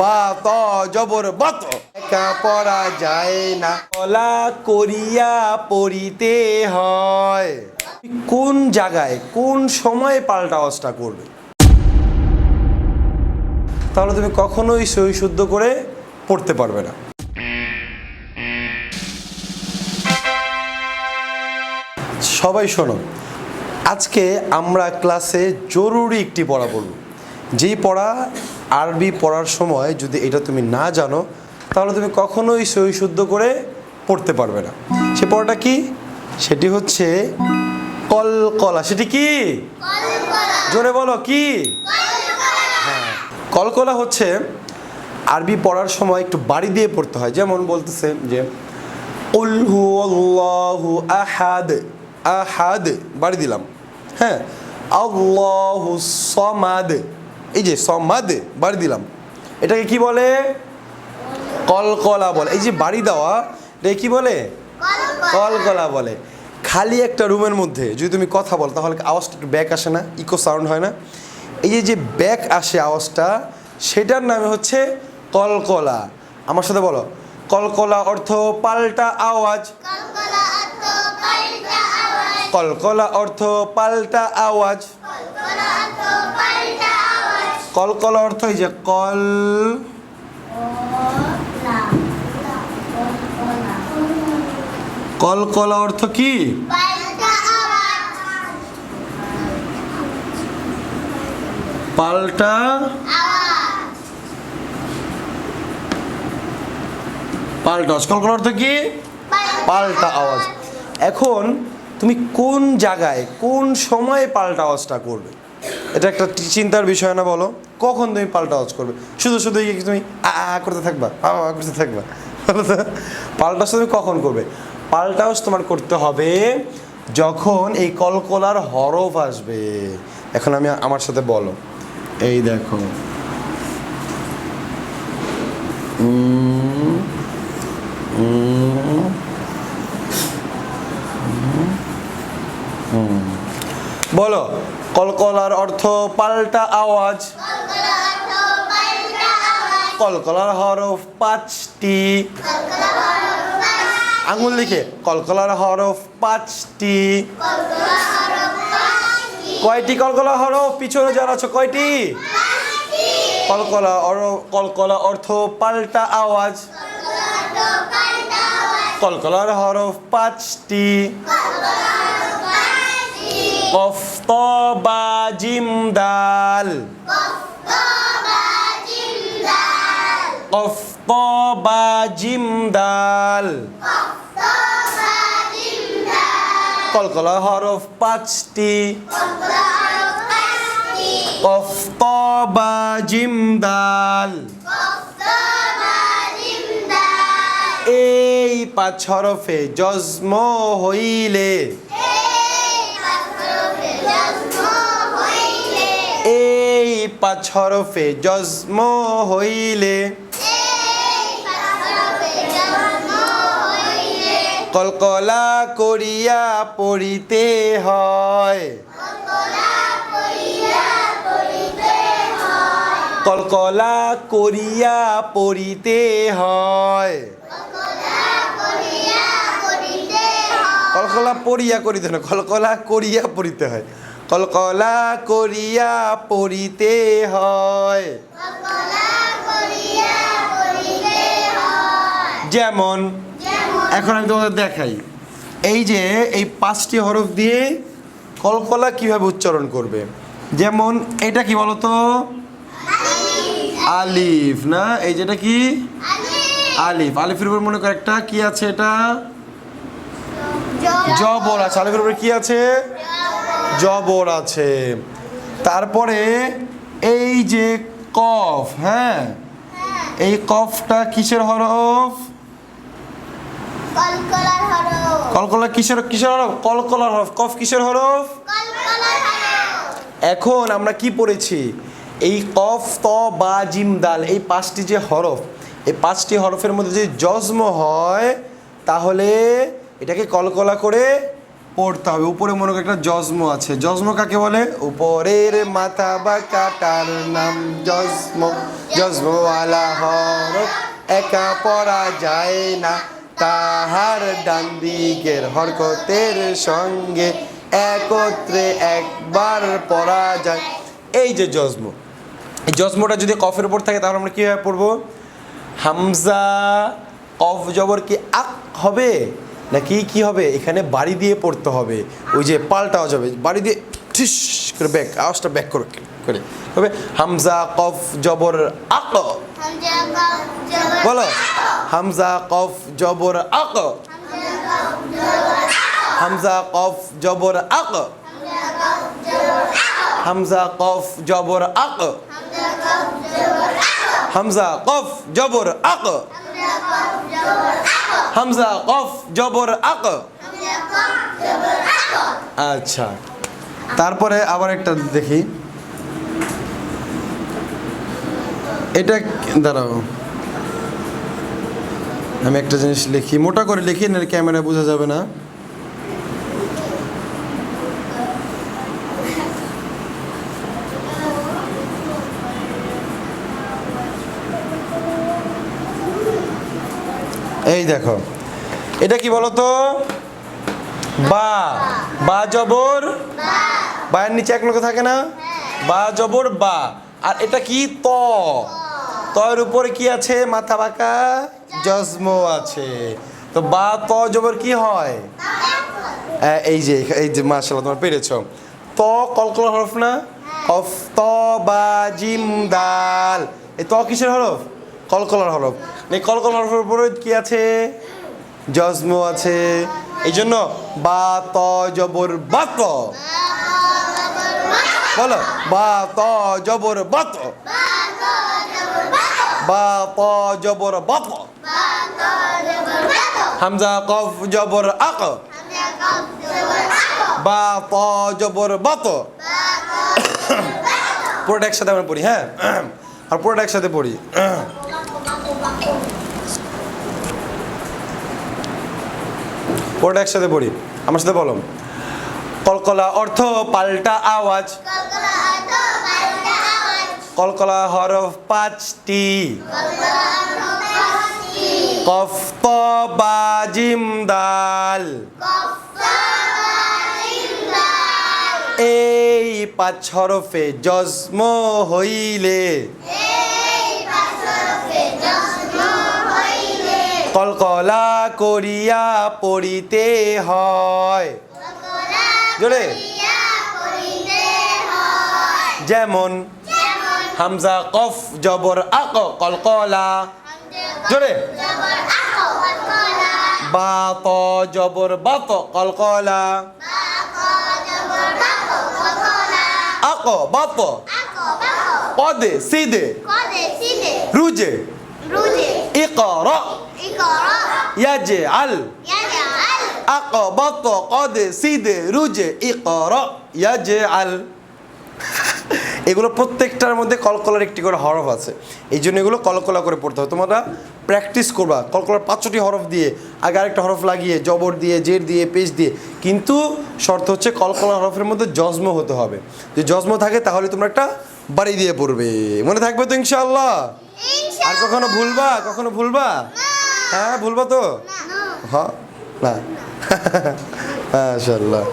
বা ত জবর বত। একা পড়া যায় না। কলা করিয়া পড়িতে হয়। কোন জায়গায়, কোন সময়ে পাল্টা আওয়াজটা করবে? তাহলে তুমি কখনোই সই শুদ্ধ করে পড়তে পারবে না। সবাই শোনো, আজকে আমরা ক্লাসে জরুরি একটি পড়া পড়ব। যেই পড়া আরবি পড়ার সময় যদি এটা তুমি না জানো তাহলে তুমি কখনোই সই শুদ্ধ করে পড়তে পারবে না। সে পড়াটা কি? সেটি হচ্ছে কলকলা। সেটি কি? জোরে বলো কি? হ্যাঁ। কলকলা হচ্ছে আরবি পড়ার সময় একটু বাড়ি দিয়ে পড়তে হয়। যেমন বলতেছে যে উল হু আল্লাহু আহাদ আহাদ বাড়ি দিলাম। হ্যাঁ আল্লাহু সমাদ এই যে সমাদ বাড়ি দিলাম। এটাকে কি বলে? কলকলা বলে। এই যে বাড়ি দেওয়া এটাকে কি বলে? কলকলা। বলে। খালি একটা রুমের মধ্যে যদি তুমি কথা বলো তাহলে আওয়াজটা একটু ব্যাক আসে না ইকো সাউন্ড হয় না। এই যে যে ব্যাক আসে আওয়াজটা সেটার নামে হচ্ছে কলকলা। আমার সাথে বলো কলকলা অর্থ পাল্টা আওয়াজ। কলকলা অর্থ পাল্টা আওয়াজ। কলকলা অর্থ এই যে কল কলকলা অর্থ কি? পাল্টা পাল্টা কলকলা অর্থ কি? পাল্টা আওয়াজ। এখন তুমি কোন জায়গায়, কোন সময়ে পাল্টা আওয়াজটা করবে? এটা একটা চিন্তার বিষয় না বলো কখন তুমি পাল্টা আওয়াজ করবে শুধু শুধু তুমি আ করতে থাকবা আ আ করতে থাকবা পাল্টা তুমি কখন করবে পাল্টা আওয়াজ তোমার করতে হবে যখন এই কলকলার হরফ আসবে এখন আমি আমার সাথে বলো এই দেখো বলো কলকলার অর্থ পাল্টা আওয়াজ। কলকলার হরফ পাঁচটি। আঙুল লিখে, কলকলার হরফ পাঁচটি। কয়টি কলকলা হরফ? পিছনে যারা আছো, কয়টি? কলকলা কলকলা অর্থ পাল্টা আওয়াজ। কলকলার হরফ পাঁচটি। কফ ত বা জিম দাল। কফ ত বা জিম দাল। কলকলা হরফ পাঁচটি। কফ ত বা জিম দাল। এই পাঁচ হরফে জন্ম হইলে। এই পাঁচ হরফে জন্ম হইলে। কলকলা করিয়া পড়িতে হয়। কলকলা করিয়া পড়িতে হয়। কলকলা পড়িয়া করিতে না কলকলা করিয়া পড়িতে হয়। কলকলা করিয়া পড়িতে হয়। যেমন এখন আমি তোমাদের দেখাই। এই যে এই পাঁচটি হরফ দিয়ে কলকলা কীভাবে উচ্চারণ করবে? যেমন এটা কি বলতো? আলিফ। না? এই যেটা কি? আলিফ। আলিফের উপর মনে কর একটা কি আছে এটা? জ জবর আছে। আলিফের উপরে কি আছে? জবর আছে। তারপরে এই যে কফ হ্যাঁ? এই কফটা কিসের হরফ? কলকলা কিসের কিসের হরফ? কলকলার হরফ। কফ কিসের হরফ? এখন আমরা কি পড়েছি? এই কফ ত বা জিম দাল এই পাঁচটি যে হরফ এই পাঁচটি হরফের মধ্যে যদি জজম হয় তাহলে এটাকে কলকলা করে পড়তে হবে। উপরে মনে একটা জজম আছে। জজম কাকে বলে? উপরের মাথা বা কাটার নাম জজম। জজমওয়ালা হরফ একা পড়া যায় না। তাহার ডান দিকের হরকতের সঙ্গে একত্রে একবার পড়া যায়। এই যে জজম। এই জজমটা যদি কফের উপর থাকে, তাহলে আমরা কীভাবে পড়ব? হামজা কফ জবর কি আক হবে? নাকি কি হবে? এখানে বাড়ি দিয়ে পড়তে হবে। ওই যে পাল্টাও যাবে বাড়ি দিয়ে ঠিস করে ব্যাক আওয়াজটা ব্যাক করে করে। হবে? হামজা কফ জবর আক। হামজা কফ জবর বলো। হামজা কফ জবর আক। হামজা কফ জবর আক। হামজা কফ জবর আক। হামজা কফ জবর আক। হামজা, কফ, জবর, আক। আচ্ছা। তারপরে আবার একটা দেখি। এটা দাঁড়াও। আমি একটা জিনিস লিখি। মোটা করে লিখি না ক্যামেরা বোঝা যাবে না। এই দেখো। এটা কি বলতো? বা। বা জবর। বায়ের নিচে এক লোক থাকে না? বা জবর বা। আর এটা কি? ত। তয়ের উপরে কি আছে? মাথা বাঁকা? জজম আছে। তো বা ত জবর কি হয়? আহ, এই যে এই যে মাশাল্লাহ তোমরা পেরেছ। ত কলকল হরফ না? অফ ত বা জিম দাল। এই ত কিসের হরফ? কলকলার হরফ। এই কলকল হরফের উপরে কি আছে? জজম আছে। এই জন্য বা, ত, জবর, বাত। বলো, বা, ত, জবর, বাত। বা, ত, জবর, বাত। হামজা, কফ, জবর, আক। বা, ত, জবর, বাত। পুরোটা একসাথে আমরা পড়ি হ্যাঁ? আর পুরোটা একসাথে পড়ি। পুরোটা একসাথে পড়ি। আমার সাথে বলো। কলকলা অর্থ, পাল্টা আওয়াজ। কলকলা হরফ পাঁচটি। কফ ত দাল। এই পাঁচ হরফে জজম হইলে। কলকলা করিয়া পড়িতে হয়। জোরে। যেমন হামজা কফ জবর আক কলকলা। জোরে। বা ত জবর বাত কলকলা। আক বাত। পদে সিদে। রুজে। ইকরা। ইয়াজে আল আক বাত কদে সিদে রুজে ইকরা ইয়াজে আল এগুলো প্রত্যেকটার মধ্যে কলকলার একটি করে হরফ আছে। এই জন্য এগুলো কলকলা করে পড়তে হবে। তোমরা প্র্যাকটিস করবা। কলকলার পাঁচটি হরফ দিয়ে আগে আরেকটা হরফ লাগিয়ে জবর দিয়ে জের দিয়ে পেজ দিয়ে। কিন্তু শর্ত হচ্ছে কলকলা হরফের মধ্যে জজম হতে হবে। যদি জজম থাকে তাহলে তোমরা একটা বাড়ি দিয়ে পড়বে। মনে থাকবে তো ইনশাল্লাহ আর কখনো ভুলবা? কখনো ভুলবা? হ্যাঁ ভুলবো তো? হ্যাঁ না। মাশাআল্লাহ।